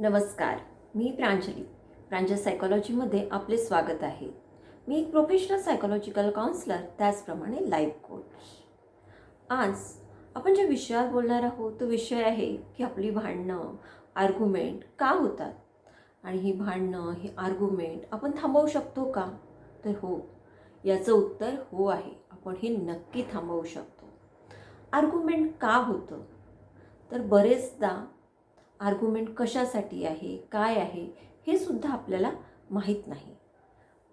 नमस्कार मी प्रांजली. प्रांजल सायकॉलॉजीमध्ये आपले स्वागत आहे. मी एक प्रोफेशनल सायकॉलॉजिकल काउन्सलर त्याचप्रमाणे लाईफ कोच आज आपण ज्या विषयावर बोलणार आहोत तो विषय आहे की आपली भांडणं आर्ग्युमेंट का होतात? आणि ही भांडणं ही आर्ग्युमेंट आपण थांबवू शकतो का? तर हो याचं उत्तर हो आहे. आपण हे नक्की थांबवू शकतो. आर्ग्युमेंट का होतं? तर बरेचदा आर्ग्युमेंट कशासाठी आहे काय आहे हे सुद्धा आपल्याला माहीत नाही.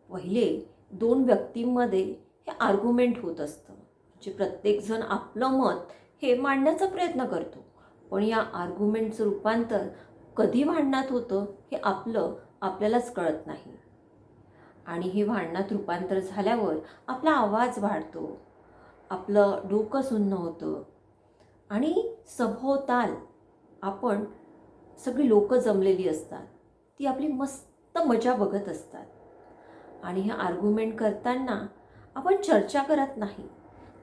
पहिले दोन व्यक्तींमध्ये हे आर्ग्युमेंट होत असतं. म्हणजे प्रत्येकजण आपलं मत हे मांडण्याचा प्रयत्न करतो. पण या आर्ग्युमेंटचं रूपांतर कधी भांडणात होतं हे आपलं आपल्यालाच कळत नाही. आणि हे भांडणात रूपांतर झाल्यावर आपला आवाज वाढतो. आपलं डोकं सुन्न होतं. आणि सभोवताल आपण सगळी लोकं जमलेली असतात. ती आपली मस्त मजा बघत असतात. आणि हे आर्ग्युमेंट करताना आपण चर्चा करत नाही.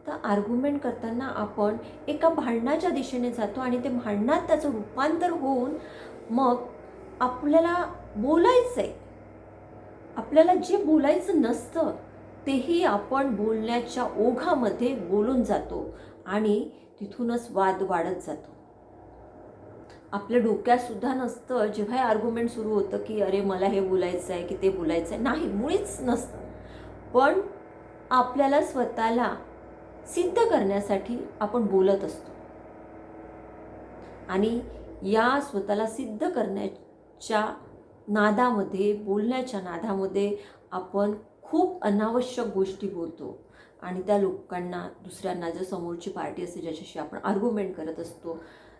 तर आर्ग्युमेंट करताना आपण एका भांडणाच्या दिशेने जातो आणि ते भांडणात त्याचं रूपांतर होऊन मग आपल्याला बोलायचं आहे आपल्याला जे बोलायचं नसतं तेही आपण बोलण्याच्या ओघामध्ये बोलून जातो आणि तिथूनच वाद वाढत जातो. आपल्या डोक्यातसुद्धा नसतं. जेव्हा हे आर्ग्युमेंट सुरू होतं की अरे मला हे बोलायचं आहे की ते बोलायचं आहे. नाही मुळीच नसतं. पण आपल्याला स्वतःला सिद्ध करण्यासाठी आपण बोलत असतो. आणि या स्वतःला सिद्ध करण्याच्या नादामध्ये बोलण्याच्या नादामध्ये आपण खूप अनावश्यक गोष्टी बोलतो. आणि त्या लोकांना दुसऱ्यांना जर समोरची पार्टी असते ज्याच्याशी आपण आर्ग्युमेंट करत असतो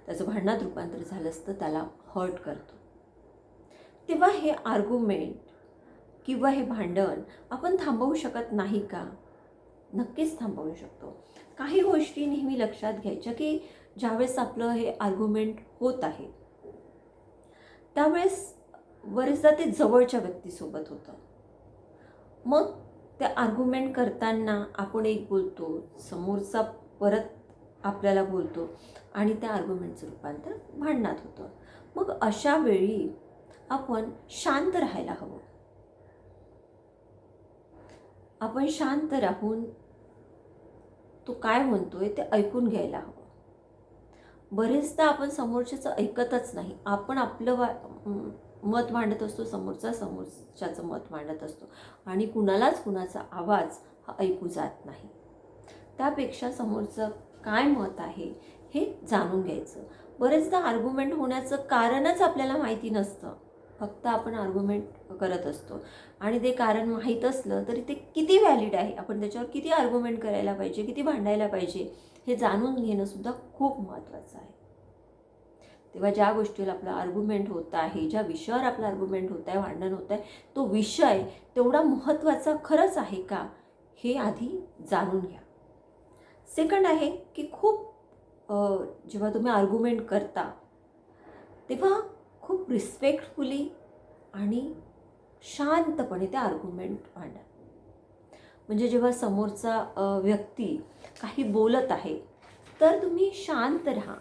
त्याचं भांडणात रूपांतर झालं असतं त्याला हर्ट करतो. तेव्हा हे आर्ग्युमेंट किंवा हे भांडण आपण थांबवू शकत नाही का? नक्कीच थांबवू शकतो. काही गोष्टी नेहमी लक्षात घ्यायच्या की ज्यावेळेस आपलं हे आर्ग्युमेंट होत आहे त्यावेळेस बरेचदा ते जवळच्या व्यक्तीसोबत होतं. मग त्या आर्ग्युमेंट करताना आपण एक बोलतो समोरचा परत आपल्याला बोलतो आणि त्या आर्ग्युमेंटचं रूपांतर भांडणात होतं. मग अशा वेळी आपण शांत राहायला हवं. आपण शांत राहून तो काय म्हणतोय ते ऐकून घ्यायला हवं. बरेचदा आपण समोरच्याचं ऐकतच नाही. आपण आपलं वा मत मांडत असतो समोरचा समोरच्याचं मत मांडत असतो आणि कुणालाच कुणाचा आवाज हा ऐकू जात नाही. त्यापेक्षा समोरचं काय मत आहे हे जाणून घ्यायचं. बरेचदा आर्ग्युमेंट होण्याचं कारणच आपल्याला माहिती नसतं. फक्त आपण आर्ग्युमेंट करत असतो. आणि ते कारण माहीत असलं तरी ते किती व्हॅलिड आहे? आपण त्याच्यावर किती आर्ग्युमेंट करायला पाहिजे? किती भांडायला पाहिजे? हे जाणून घेणंसुद्धा खूप महत्त्वाचं आहे. तेव्हा ज्या गोष्टीला आपलं आर्ग्युमेंट होत आहे ज्या विषयावर आपलं आर्ग्युमेंट होत आहे भांडण होत आहे तो विषय तेवढा महत्त्वाचा खरंच आहे का? हे आधी जाणून घ्या. सेकंड आहे की खूप जेव्हा तुम्ही आर्ग्युमेंट करता तेव्हा खूप रिस्पेक्टफुली आणि शांतपणे ते आर्ग्युमेंट मांडा. म्हणजे जेव्हा समोरचा व्यक्ती काही बोलत आहे तर तुम्ही शांत राहा.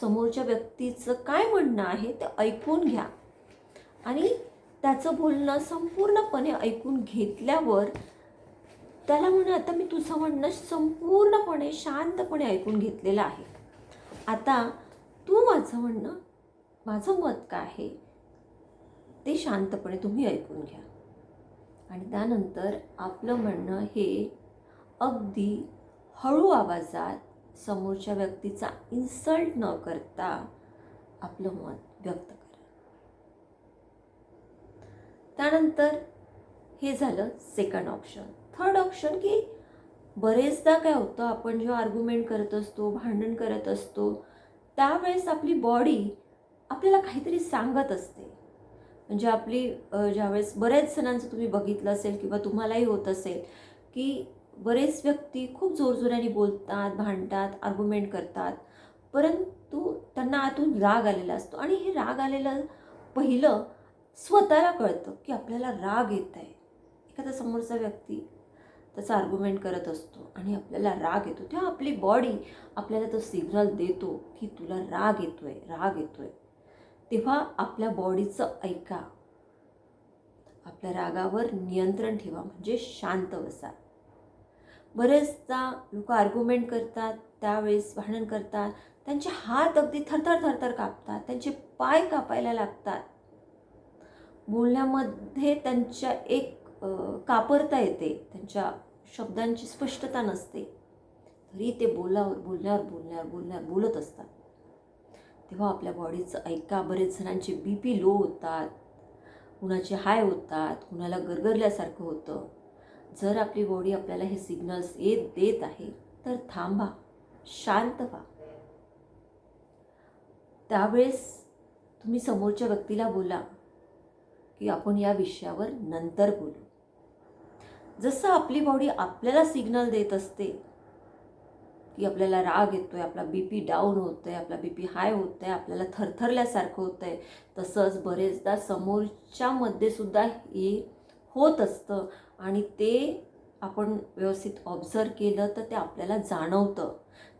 समोरच्या व्यक्तीचं काय म्हणणं आहे ते ऐकून घ्या. आणि त्याचं बोलणं संपूर्णपणे ऐकून घेतल्यावर त्याला म्हणून आता मी तुझं म्हणणं संपूर्णपणे शांतपणे ऐकून घेतलेलं आहे. आता तू माझं म्हणणं माझं मत काय आहे ते शांतपणे तुम्ही ऐकून घ्या. आणि त्यानंतर आपलं म्हणणं हे अगदी हळू आवाजात समोरच्या व्यक्तीचा इन्सल्ट न करता आपलं मत व्यक्त करा. त्यानंतर हे झालं सेकंड ऑप्शन थर्ड ऑप्शन की बरेचदा काय होतं आपण जेव्हा आर्ग्युमेंट करत असतो भांडण करत असतो त्यावेळेस आपली बॉडी आपल्याला काहीतरी सांगत असते. म्हणजे आपली ज्यावेळेस बऱ्याच जणांचं तुम्ही बघितलं असेल किंवा तुम्हालाही होत असेल की बरेच व्यक्ती खूप जोरजोराने बोलतात भांडतात आर्ग्युमेंट करतात परंतु त्यांना आतून राग आलेला असतो. आणि हे राग आलेलं पहिलं स्वतःला कळतं की आपल्याला राग येत आहे एखादा समोरचा व्यक्ती त्याचा आर्ग्युमेंट करत असतो आणि आपल्याला राग येतो. तेव्हा आपली बॉडी आपल्याला तो सिग्नल देतो की तुला राग येतो आहे राग येतो आहे तेव्हा आपल्या बॉडीचं ऐका. आपल्या रागावर नियंत्रण ठेवा म्हणजे शांत बसा. बरेचदा लोक आर्ग्युमेंट करतात त्यावेळेस भांडण करतात त्यांचे हात अगदी थरथर थरथर कापतात त्यांचे पाय कापायला लागतात. बोलण्यामध्ये त्यांच्या एक कापरता येते. त्यांच्या शब्दांची स्पष्टता नसते. तरी ते बोलावर बोलण्यावर बोलण्यावर बोलण्यावर बोलत असतात. तेव्हा आपल्या बॉडीचं ऐका बरेच जणांचे बी पी लो होतात. कुणाचे हाय होतात. कुणाला गरगरल्यासारखं होतं. जर आपली बॉडी आपल्याला हे सिग्नल्स येत देत आहे तर थांबा. शांत व्हा. त्यावेळेस तुम्ही समोरच्या व्यक्तीला बोला की आपण या विषयावर नंतर बोलू. जसं आपली बॉडी आपल्याला सिग्नल देत असते की आपल्याला राग येतोय आपला बी पी डाऊन होतोय आपला बी पी हाय होतंय आपल्याला थरथरल्यासारखं होतंय तसंच बरेचदा समोरच्यामध्ये सुद्धा हे होत असतं. आणि ते आपण व्यवस्थित ऑब्झर्व केलं तर ते आपल्याला जाणवतं.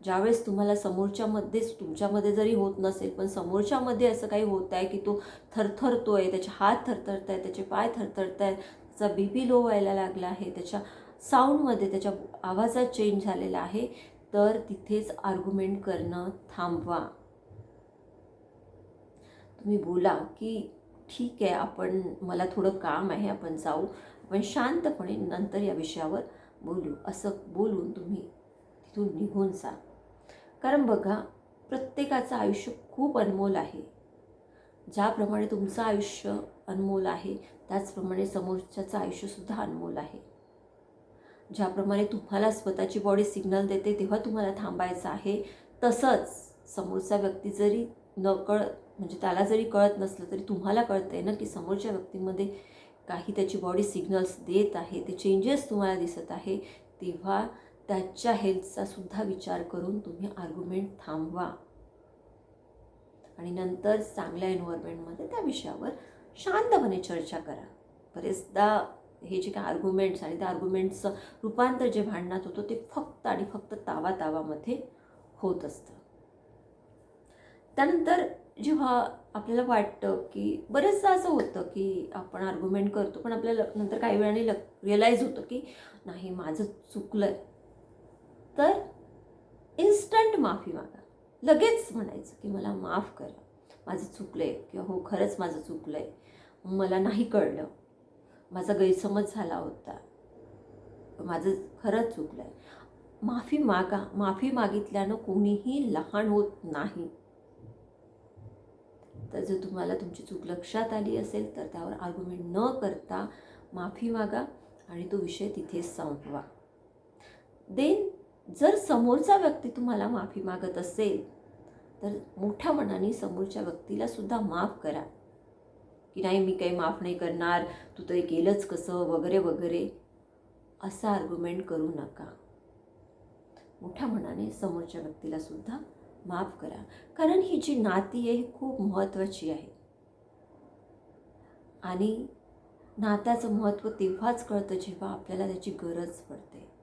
ज्यावेळेस तुम्हाला समोरच्यामध्येच तुमच्यामध्ये जरी होत नसेल पण समोरच्यामध्ये असं काही होत आहे की तो थरथरतो आहे त्याचे हात थरथरत आहे त्याचे पाय थरथरत आहेत त्याचा बी पी लो व्हायला लागला आहे. त्याच्या साऊंडमध्ये त्याच्या आवाजात चेंज झालेला आहे. तर तिथेच आर्ग्युमेंट करणं थांबवा. तुम्ही बोला की ठीक आहे आपण मला थोडं काम आहे आपण जाऊ. आपण शांतपणे नंतर या विषयावर बोलू. असं बोलून तुम्ही तिथून निघून जा. कारण बघा प्रत्येकाचं आयुष्य खूप अनमोल आहे. ज्याप्रमाणे तुमचं आयुष्य अनमोल आहे त्याचप्रमाणे समोरच्याचं आयुष्यसुद्धा अनमोल आहे. ज्याप्रमाणे तुम्हाला स्वतःची बॉडी सिग्नल देते तेव्हा तुम्हाला थांबायचं आहे. तसंच समोरचा व्यक्ती जरी न कळ म्हणजे त्याला जरी कळत नसलं तरी तुम्हाला कळतंय ना की समोरच्या व्यक्तीमध्ये काही त्याची बॉडी सिग्नल्स देत आहे ते चेंजेस तुम्हाला दिसत आहे तेव्हा त्याच्या हेल्थचा सुद्धा विचार करून तुम्ही आर्ग्युमेंट थांबवा. आणि नंतर चांगल्या एन्व्हायरमेंटमध्ये त्या विषयावर शांतपणे चर्चा करा. बरेचदा हे जे काही आर्ग्युमेंट्स आणि त्या आर्ग्युमेंट्सचं रूपांतर जे भांडणात होतं ते फक्त आणि फक्त तावा तावामध्ये होत असतं. त्यानंतर जेव्हा आपल्याला वाटतं की बरेचदा असं होतं की आपण आर्ग्युमेंट करतो पण आपल्याला नंतर काही वेळाने ल रिअलाईज होतं की नाही माझं चुकलं आहे तर इन्स्टंट माफी मागा. लगेच म्हणायचं की मला माफ करा. माझं चुकलं आहे किंवा हो खरंच माझं चुकलं आहे मला नाही कळलं. माझा गैरसमज झाला होता. माझं खरंच चुकलं आहे माफी मागा माफी मागितल्यानं कोणीही लहान होत नाही. तर जर तुम्हाला तुमची चूक लक्षात आली असेल तर त्यावर आर्ग्युमेंट न करता माफी मागा आणि तो विषय तिथेच संपवा. देन जर समोरचा व्यक्ती तुम्हाला माफी मागत असेल तर मोठ्या मनाने समोरच्या व्यक्तीला सुद्धा माफ करा. की नाही मी काही माफ नाही करणार तू तरी केलंच कसं वगैरे वगैरे. असं आर्ग्युमेंट करू नका. मोठ्या मनाने समोरच्या व्यक्तीला सुद्धा माफ करा. कारण ही जी नाती आहे ही खूप महत्त्वाची आहे. आणि नात्याचं महत्त्व तेव्हाच कळतं जेव्हा आपल्याला त्याची गरज पडते.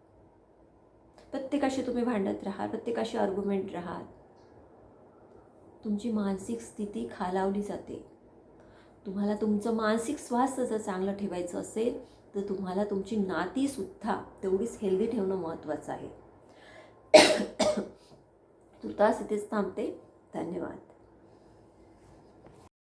प्रत्येकाशी तुम्ही भांडत राहा प्रत्येकाशी आर्ग्युमेंट राहाल. तुमची मानसिक स्थिती खालावली जाते. तुम्हाला तुमचं मानसिक स्वास्थ्य जर चांगलं ठेवायचं असेल तर तुम्हाला तुमची नातीसुद्धा तेवढीच हेल्दी ठेवणं महत्त्वाचं आहे. तुर्तास इथेच थांबते. धन्यवाद.